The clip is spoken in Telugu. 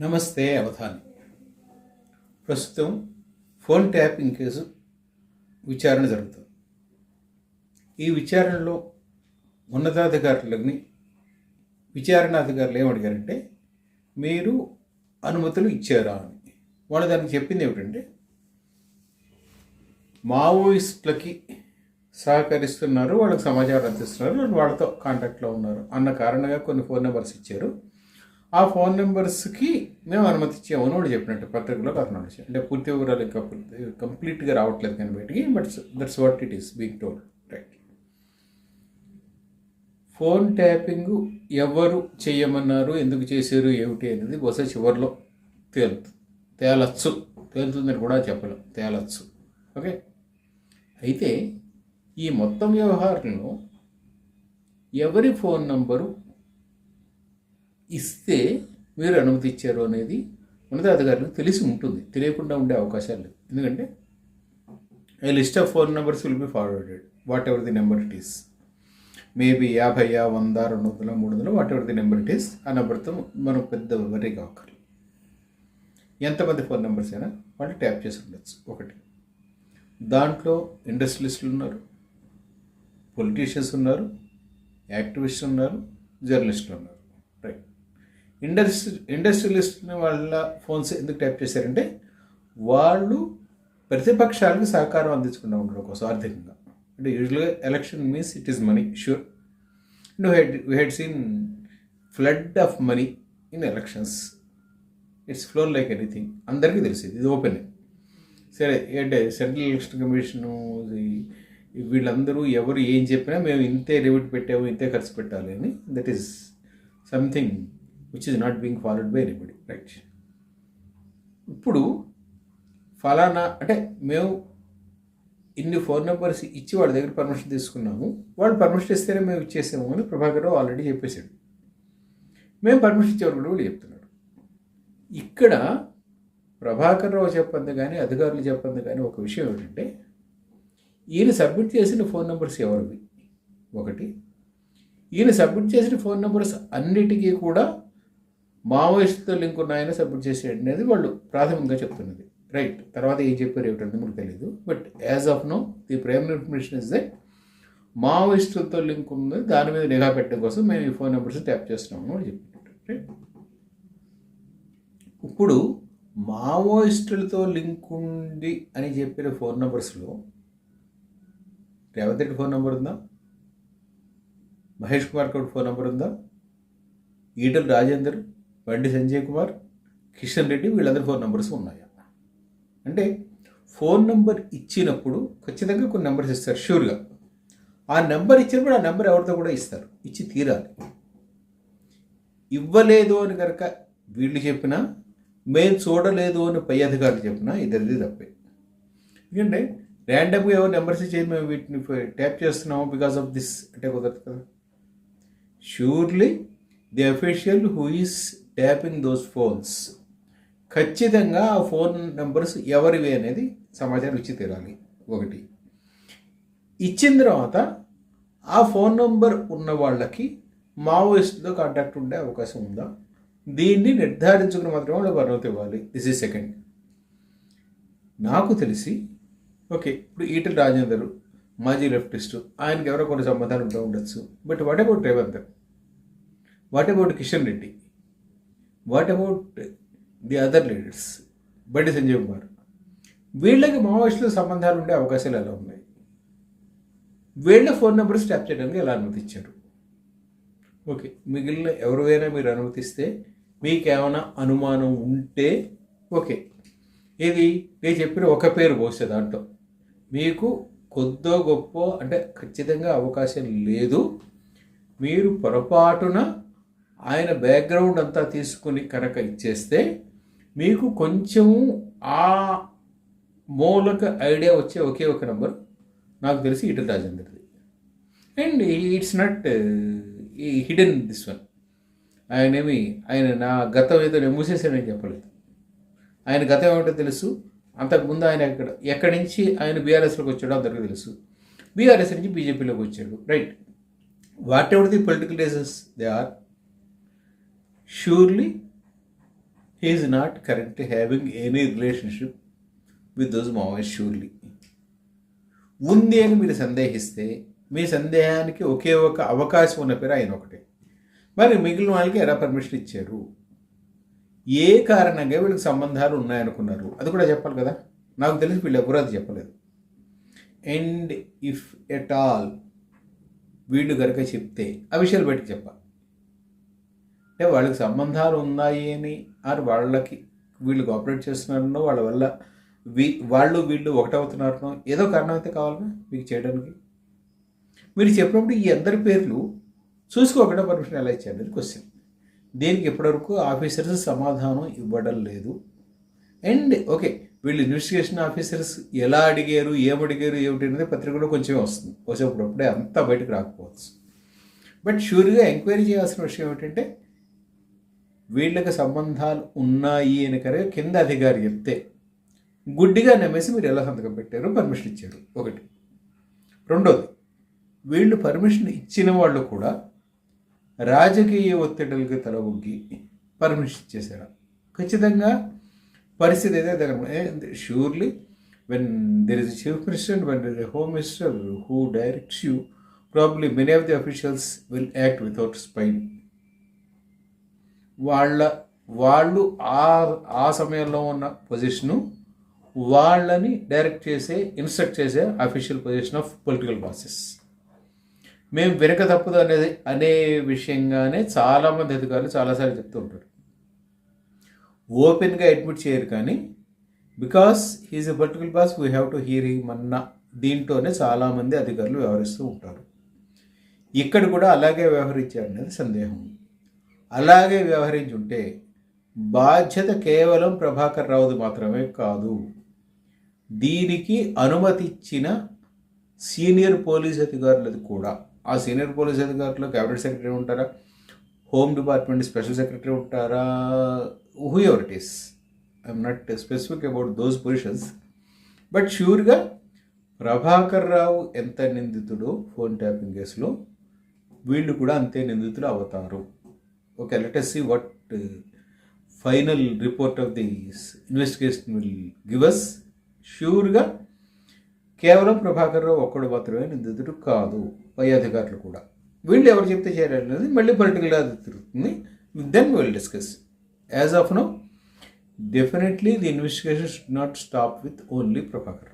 నమస్తే అవధాని. ప్రస్తుతం ఫోన్ ట్యాపింగ్ కేసు విచారణ జరుగుతుంది. ఈ విచారణలో ఉన్నతాధికారులని విచారణాధికారులు ఏమడిగారంటే మీరు అనుమతులు ఇచ్చారా అని. వాళ్ళు దానికి చెప్పింది ఏమిటంటే మావోయిస్టులకి సహకరిస్తున్నారు వాళ్ళకి సమాచారం అందిస్తున్నారు వాళ్ళు వాళ్ళతో కాంటాక్ట్లో ఉన్నారు. అన్న కారణంగా కొన్ని ఫోన్ నెంబర్స్ ఇచ్చారు. ఆ ఫోన్ నెంబర్స్కి మేము అనుమతి ఇచ్చామని వాడు చెప్పినట్టు పత్రికలో కథనం వచ్చాయి అంటే పూర్తి వివరాలు ఇంకా కంప్లీట్గా రావట్లేదు కానీ బయటికి but that's what it is being told right phone tapping ఎవరు చేయమన్నారు ఎందుకు చేశారు ఏమిటి అనేది బహుశా చివరిలో తేలుతుంది తేలచ్చు. తేలుతుందని కూడా చెప్పలేం. తేలచ్చు. ఓకే? అయితే ఈ మొత్తం వ్యవహారంలో ఎవరి ఫోన్ నంబరు ఇస్తే మీరు అనుమతి ఇచ్చారు అనేది ఉన్నతాధికారులకు తెలిసి ఉంటుంది. తెలియకుండా ఉండే అవకాశాలు లేవు. ఎందుకంటే a list of phone numbers will be forwarded whatever the number it is maybe యాభై వంద రెండు వందల మూడు వందలు whatever the number it is ఆ నెంబర్తో మనం పెద్ద వరీ కావక్కర్లేదు ఎంతమంది ఫోన్ నెంబర్స్ అయినా వాళ్ళు ట్యాప్ చేసి ఉండొచ్చు. ఒకటి. దాంట్లో ఇండస్ట్రియలిస్టులు ఉన్నారు పొలిటీషియన్స్ ఉన్నారు యాక్టివిస్టులు ఉన్నారు జర్నలిస్టులు ఉన్నారు. రైట్ ఇండస్ట్రీ ఇండస్ట్రియలిస్ట్ వాళ్ళ ఫోన్స్ ఎందుకు టైప్ చేశారంటే వాళ్ళు ప్రతిపక్షాలకు సహకారం అందించకుండా ఉండడం కోసం ఆర్థికంగా. అంటే యూజువల్గా election means it is money sure. And had we had seen flood of money in elections. It's flow like anything. అందరికీ తెలిసింది. ఇది ఓపెన్. సరే అంటే సెంట్రల్ ఎలక్షన్ కమిషను వీళ్ళందరూ ఎవరు ఏం చెప్పినా మేము ఇంతే లిమిట్ పెట్టాము ఇంతే ఖర్చు పెట్టాలి అని. That is something which is not being followed by anybody right ఇప్పుడు ఫలానా అంటే మేము ఇన్ని ఫోన్ నెంబర్స్ ఇచ్చి వాళ్ళ దగ్గర పర్మిషన్ తీసుకున్నాము. వాళ్ళు పర్మిషన్ ఇస్తేనే మేము ఇచ్చేసాము అని ప్రభాకర్ రావు ఆల్రెడీ చెప్పేశాడు. మేము పర్మిషన్ ఇచ్చేవారు కూడా వీళ్ళు చెప్తున్నాడు ఇక్కడ ప్రభాకర్ రావు చెప్పంది కానీ అధికారులు చెప్పంది కానీ ఒక విషయం ఏమిటంటే ఈయన సబ్మిట్ చేసిన ఫోన్ నెంబర్స్ ఎవరివి? ఒకటి. ఈయన సబ్మిట్ చేసిన ఫోన్ నెంబర్స్ అన్నిటికీ కూడా మావోయిస్ట్తో లింక్ ఉన్నాయని సబ్మిట్ చేసేయండి అనేది వాళ్ళు ప్రాథమికంగా చెప్తున్నది. రైట్ తర్వాత ఏం చెప్పారు ఏమిటంటే మనకు తెలియదు but as of now the primary information is that మావోయిస్టులతో link ఉంది. దాని మీద నిఘా పెట్టడం కోసం మేము ఈ ఫోన్ నెంబర్స్ ట్యాప్ చేస్తున్నామని వాళ్ళు చెప్పినట్టు. రైట్ ఇప్పుడు మావోయిస్టులతో లింక్ ఉంది అని చెప్పిన ఫోన్ నెంబర్స్లో రేవంత్ రెడ్డి ఫోన్ నెంబర్ ఉందా? మహేష్ కుమార్ గౌడ్ ఫోన్ నెంబర్ ఉందా? ఈటల్ రాజేందర్ బండి సంజయ్ కుమార్ కిషన్ రెడ్డి వీళ్ళందరి ఫోన్ నెంబర్స్ ఉన్నాయా. అంటే ఫోన్ నెంబర్ ఇచ్చినప్పుడు ఖచ్చితంగా కొన్ని నెంబర్స్ ఇస్తారు షూర్గా ఆ నెంబర్ ఇచ్చినప్పుడు ఆ నెంబర్ ఎవరితో కూడా ఇస్తారు ఇచ్చి తీరాలి. ఇవ్వలేదు అని కనుక వీళ్ళు చెప్పినా మేము చూడలేదు అని పై అధికారులు చెప్పినా ఇద్దరిది తప్పే. ఎందుకంటే ర్యాండమ్గా ఎవరు నెంబర్స్ ఇచ్చేది మేము వీటిని ట్యాప్ చేస్తున్నాము బికాస్ ఆఫ్ దిస్ అంటే కుదరదు కదా. Surely the official who is tapping those phones. ఖచ్చితంగా ఆ ఫోన్ నెంబర్స్ ఎవరివి అనేది సమాచారం ఇచ్చి తీరాలి. ఒకటి. ఇచ్చిన తర్వాత ఆ ఫోన్ నెంబర్ ఉన్న వాళ్ళకి మావోయిస్టుతో కాంటాక్ట్ ఉండే అవకాశం ఉందా? దీన్ని నిర్ధారించుకుని మాత్రమే వాళ్ళు అనుమతి ఇవ్వాలి. This is second. నాకు తెలిసి ఓకే ఇప్పుడు ఈటల రాజేందర్ మాజీ లెఫ్టిస్టు ఆయనకి ఎవరో కొన్ని సంబంధాలు ఉంటూ ఉండొచ్చు. But what about Revanth? What about Kishan Reddy? What about the other leaders Bandi Sanjay Kumar వీళ్ళకి మావోయిస్టుల సంబంధాలు ఉండే అవకాశాలు ఎలా ఉన్నాయి? వీళ్ళ ఫోన్ నెంబర్స్ ట్యాప్ చేయడానికి ఎలా అనుమతిచ్చారు? ఓకే మిగిలిన ఎవరివైనా మీరు అనుమతిస్తే మీకేమైనా అనుమానం ఉంటే ఓకే ఇది నేను చెప్పిన ఒక పేరు పోస్తే దాంట్లో. మీకు కొద్దో గొప్ప అంటే ఖచ్చితంగా అవకాశం లేదు. మీరు పొరపాటున ఆయన బ్యాక్గ్రౌండ్ అంతా తీసుకుని కనుక ఇచ్చేస్తే మీకు కొంచెం ఆ మూలక ఐడియా వచ్చే ఒకే ఒక నెంబర్ నాకు తెలిసి ఇటు రాజేంద్రది and it's not hidden this one ఆయనేమి ఆయన నా గతం ఏదో నేను మూసేసానని చెప్పలేదు. ఆయన గతం ఏమిటో తెలుసు. అంతకుముందు ఆయన ఎక్కడ ఎక్కడి నుంచి ఆయన బీఆర్ఎస్లోకి వచ్చాడో అందరికీ తెలుసు. బీఆర్ఎస్ నుంచి బీజేపీలోకి వచ్చాడు. Right whatever the political reasons they are surely he is not currently having any relationship with those Maoists surely ఉంది అని మీరు సందేహిస్తే మీ సందేహానికి ఒకే ఒక అవకాశం ఉన్న పేరు ఆయన ఒకటే. మరి మిగిలిన వాళ్ళకి ఎలా పర్మిషన్ ఇచ్చారు? ఏ కారణంగా వీళ్ళకి సంబంధాలు ఉన్నాయనుకున్నారు? అది కూడా చెప్పాలి కదా? నాకు తెలిసి వీళ్ళు ఎవరు అది చెప్పలేదు. అండ్ ఇఫ్ ఎట్ ఆల్ వీళ్ళు కనుక చెప్తే ఆ విషయాలు బయటకు చెప్పాలి. అంటే వాళ్ళకి సంబంధాలు ఉన్నాయి అని ఆరు వాళ్ళకి వీళ్ళు కోఆపరేట్ చేస్తున్నారనో వాళ్ళ వల్ల వీ వాళ్ళు వీళ్ళు ఒకటవుతున్నారనో ఏదో కారణం అయితే కావాలి మీకు చేయడానికి. మీరు చెప్పినప్పుడు ఈ అందరి పేర్లు చూసుకోకుండా పర్మిషన్ ఎలా ఇచ్చారు అనేది క్వశ్చన్ దీనికి ఇప్పటివరకు ఆఫీసర్స్ సమాధానం ఇవ్వడం లేదు. అండ్ ఓకే వీళ్ళు ఇన్వెస్టిగేషన్ ఆఫీసర్స్ ఎలా అడిగారు ఏం అడిగారు ఏమిటి అనేది పత్రికలో కొంచెం వస్తుంది. వచ్చేప్పుడప్పుడే అంతా బయటకు రాకపోవచ్చు. బట్ షూర్గా ఎంక్వైరీ చేయాల్సిన విషయం ఏమిటంటే వీళ్ళకి సంబంధాలు ఉన్నాయి అని కరే కింద అధికారి చెప్తే గుడ్డిగా నమ్మేసి మీరు ఎలా సంతకం పెట్టారు? పర్మిషన్ ఇచ్చారు. ఒకటి. రెండోది వీళ్ళు పర్మిషన్ ఇచ్చిన వాళ్ళు కూడా రాజకీయ ఒత్తిడులకి తల పర్మిషన్ ఇచ్చేసారు ఖచ్చితంగా పరిస్థితి అయితే దగ్గర surely when there is chief minister and when there is home minister who directs you probably many of the officials will act without spine వాళ్ళ వాళ్ళు ఆ ఆ సమయంలో ఉన్న పొజిషను వాళ్ళని డైరెక్ట్ చేసే ఇన్స్ట్రక్ట్ చేసే official position of political bosses మేము వెనక తప్పదు అనేది అనే విషయంగానే చాలామంది అధికారులు చాలాసార్లు చెప్తూ ఉంటారు. ఓపెన్గా అడ్మిట్ చేయరు కానీ because he is a political boss we have to hear him అన్న దీంట్లోనే చాలామంది అధికారులు వ్యవహరిస్తూ ఉంటారు. ఇక్కడ కూడా అలాగే వ్యవహరించారు అనేది సందేహం. అలాగే వ్యవహరించుంటే బాధ్యత కేవలం ప్రభాకర్ రావుది మాత్రమే కాదు. దీనికి అనుమతి ఇచ్చిన సీనియర్ పోలీస్ అధికారులది కూడా. ఆ సీనియర్ పోలీస్ అధికారులు క్యాబినెట్ సెక్రటరీ ఉంటారా? హోమ్ డిపార్ట్మెంట్ స్పెషల్ సెక్రటరీ ఉంటారా? Whoever it is I'm not specific about those positions but ష్యూర్గా Prabhakar Rao ఎంత నిందితుడో ఫోన్ ట్యాపింగ్ కేసులో వీళ్ళు కూడా అంతే నిందితులు అవుతారు. Okay let us see what uh, final report of the investigation will give us షూర్గా కేవలం ప్రభాకర్ రావు ఒక్కడు మాత్రమే నిందితుడు కాదు పై అధికారులు కూడా. వీళ్ళు ఎవరు చెప్తే చేయాలనేది మళ్ళీ పొలిటికల్గా అది తిరుగుతుంది. Then will discuss as of now definitely the investigation should not stop with only Prabhakar